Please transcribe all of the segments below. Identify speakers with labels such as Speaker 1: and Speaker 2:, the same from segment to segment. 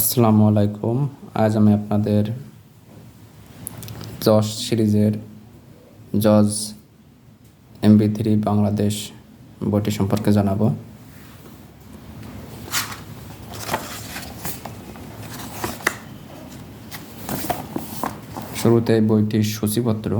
Speaker 1: আসসালামু আলাইকুম। আজ আমি আপনাদের জজ সিরিজের জজ এমবি থ্রি বাংলাদেশ বইটি সম্পর্কে জানাব। শুরুতে বইটির সূচিপত্র।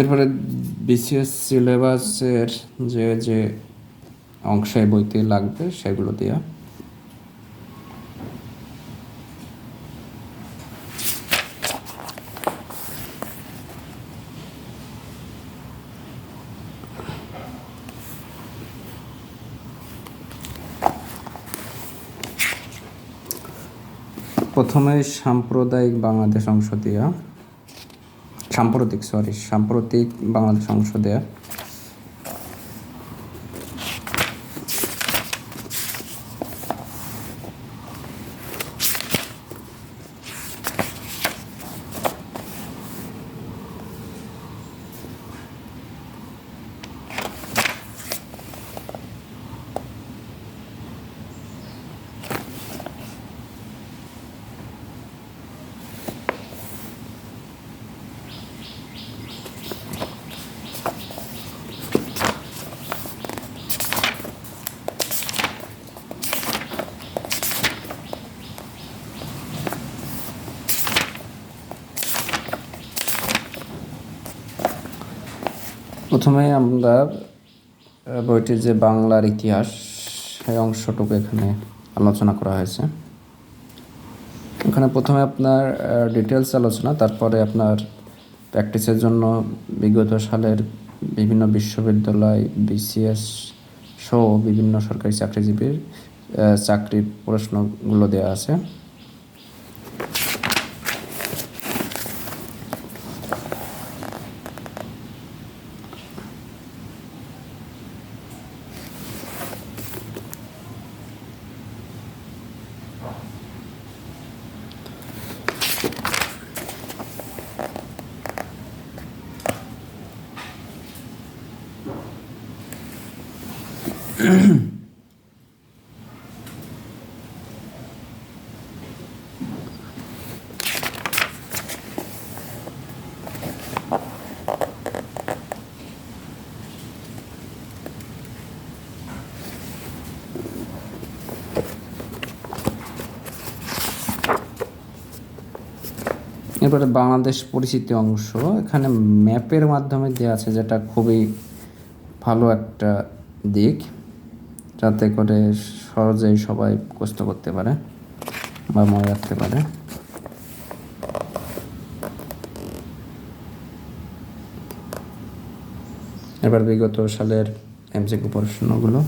Speaker 1: এরপরে বিসিএস সিলেবাসের যে যে অংশ বইতে লাগবে, সেগুলো দেওয়া প্রথমে সাম্প্রদায়িক বাংলাদেশ অংশ দেওয়া সাম্প্রতিক সরি সাম্প্রতিক বাংলাদেশ অংশ প্রথমে আমরা বইটির যে বাংলার ইতিহাস, সেই অংশটুকু এখানে আলোচনা করা হয়েছে। এখানে প্রথমে আপনার ডিটেলস আলোচনা, তারপরে আপনার প্র্যাকটিসের জন্য বিগত সালের বিভিন্ন বিশ্ববিদ্যালয় বিসিএস সহ বিভিন্ন সরকারি চাকরিজীবীর চাকরির প্রশ্নগুলো দেওয়া আছে। এরপরে বাংলাদেশ পরিচিতি অংশ। এখানে ম্যাপের মাধ্যমে দেওয়া আছে যেটা খুবই ভালো একটা দিক। যাতে করে সহজেই সবাই কষ্ট করতে পারে বা মনে রাখতে পারে। এবার বিগত সালের এমসিকিউ প্রশ্নগুলো।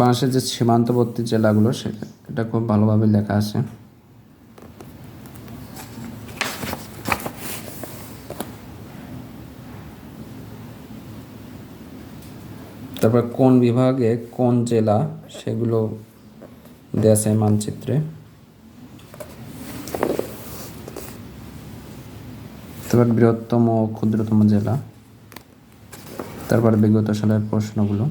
Speaker 1: বাংলাদেশের যে সীমান্তবর্তী জেলাগুলো সে এটা খুব ভালোভাবে লেখা আছে। তারপর কোন বিভাগে কোন জেলা সেগুলো আছে মানচিত্রে? তারপর বৃহত্তম ক্ষুদ্রতম জেলা। তারপর বিগত সালের প্রশ্নগুলো।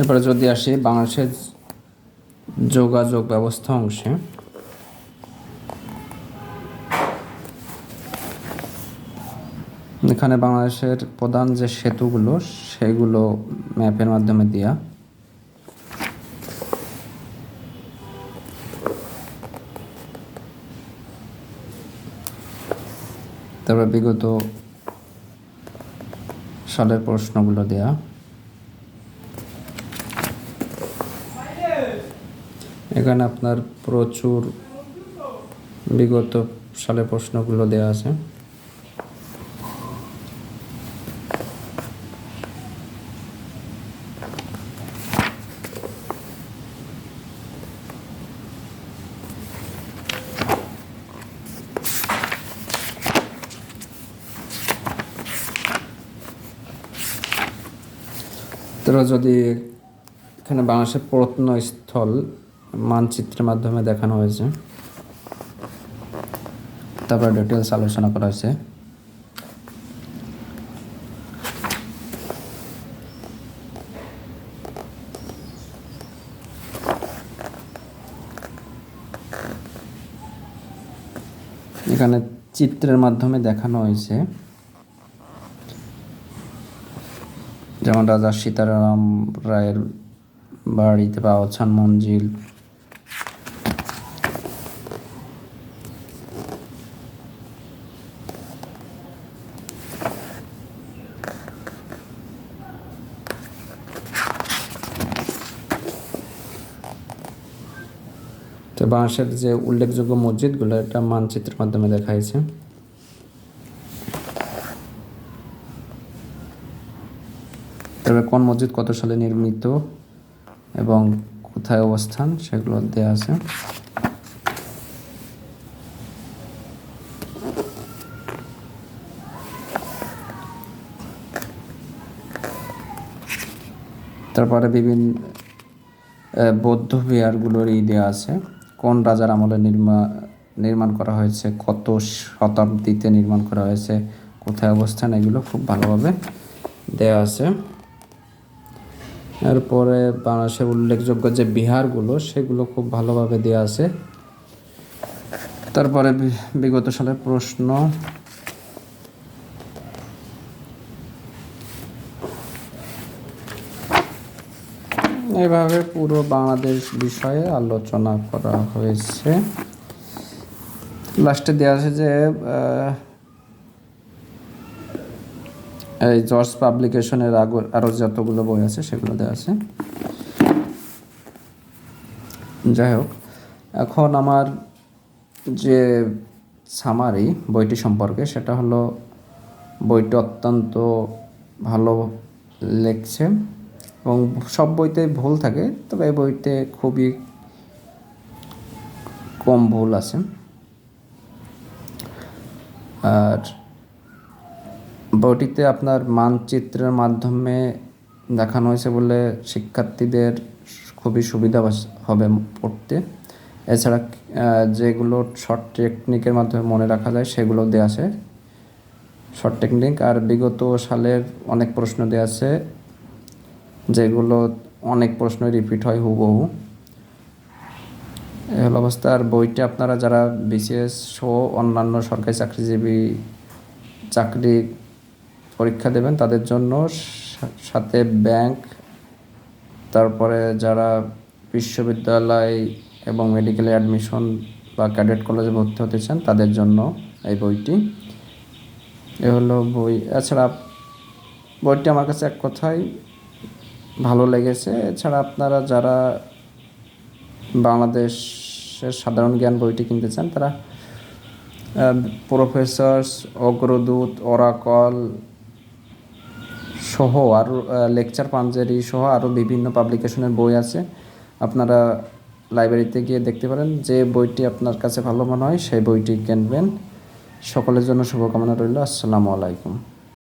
Speaker 1: এরপরে যদি আসি বাংলাদেশের যোগাযোগ ব্যবস্থা অংশে, এখানে বাংলাদেশের প্রধান যে সেতুগুলো, সেগুলো ম্যাপের মাধ্যমে দেওয়া তারপরে বিগত সালের প্রশ্নগুলো দেয়া। এখানে আপনার প্রচুর বিগত সালের প্রশ্নগুলো দেওয়া আছে। তারা যদি এখানে বাংলাদেশের প্রত্নস্থল মানচিত্রের মাধ্যমে দেখানো হয়েছে। তারপরে ডিটেলস আলোচনা করা হয়েছে। এখানে চিত্রের মাধ্যমে দেখানো হয়েছে। যেমন রাজা সীতারাম রায়ের বাড়িতে অছান মঞ্জিল তো বাংলাদেশের যে উল্লেখযোগ্য মসজিদগুলো, এটা মানচিত্রের মাধ্যমে দেখা হয়েছে। তবে কোন মসজিদ কত সালে নির্মিত এবং কোথায় অবস্থান, সেগুলো দেওয়া আছে। তারপরে বিভিন্ন বৌদ্ধ বিহারগুলোর ই দেওয়া আছে। কোন রাজার আমলে নির্মা, নির্মাণ করা হয়েছে, কত শতাব্দীতে নির্মাণ করা হয়েছে, কোথায় অবস্থান, এগুলো খুব ভালোভাবে দেওয়া আছে। এরপরে বাংলাদেশের উল্লেখযোগ্য যে বিহারগুলো, সেগুলো খুব ভালোভাবে দেওয়া আছে। তারপরে বিগত সালের প্রশ্ন এভাবে পুরো বাংলাদেশ বিষয়ে আলোচনা করা হয়েছে। লাস্টে দেওয়া আছে যে এই জর্জ পাবলিকেশনের আগ আরও যতগুলো বই আছে সেগুলো দেওয়া আছে। যাই হোক, এখন আমার যে সামারি বইটি সম্পর্কে সেটা হলো, বইটি অত্যন্ত ভালো লেখছে। এবং সব বইতে ভুল থাকে, তবে এই বইতে খুবই কম ভুল আছে। আর বইটিতে আপনার মানচিত্রের মাধ্যমে দেখানো হয়েছে বলে শিক্ষার্থীদের খুবই সুবিধা হবে পড়তে। এছাড়া যেগুলো শর্ট টেকনিকের মাধ্যমে মনে রাখা যায়, সেগুলো দেওয়া আছে। শর্ট টেকনিক আর বিগত সালের অনেক প্রশ্ন দেওয়া আছে। যেগুলো অনেক প্রশ্ন রিপিট হয় হুবহু। এই হলো অবস্থা, আর বইটা আপনারা যারা বিসিএস সহ অন্যান্য সরকারি চাকরিজীবী চাকরি পরীক্ষা দেবেন, তাদের জন্য সাথে ব্যাংক তারপরে যারা বিশ্ববিদ্যালয় এবং মেডিকেলে অ্যাডমিশন বা ক্যাডেট কলেজে ভর্তি হতে চান, তাদের জন্য এই বইটি। এ হলো বই, এছাড়া বইটি আমার কাছে এক কথায় ভালো লেগেছে। এছাড়া আপনারা যারা বাংলাদেশের সাধারণ জ্ঞান বইটি কিনতে চান, তারা প্রফেসর্স, অগ্রদূত, ওরাকল সহ আরও লেকচার পাঞ্জারি সহ আরও বিভিন্ন পাবলিকেশনের বই আছে। আপনারা লাইব্রেরিতে গিয়ে দেখতে পারেন যে বইটি আপনার কাছে ভালো মনে হয়, সেই বইটি কিনবেন। সকলের জন্য শুভকামনা রইল। আসসালামু আলাইকুম।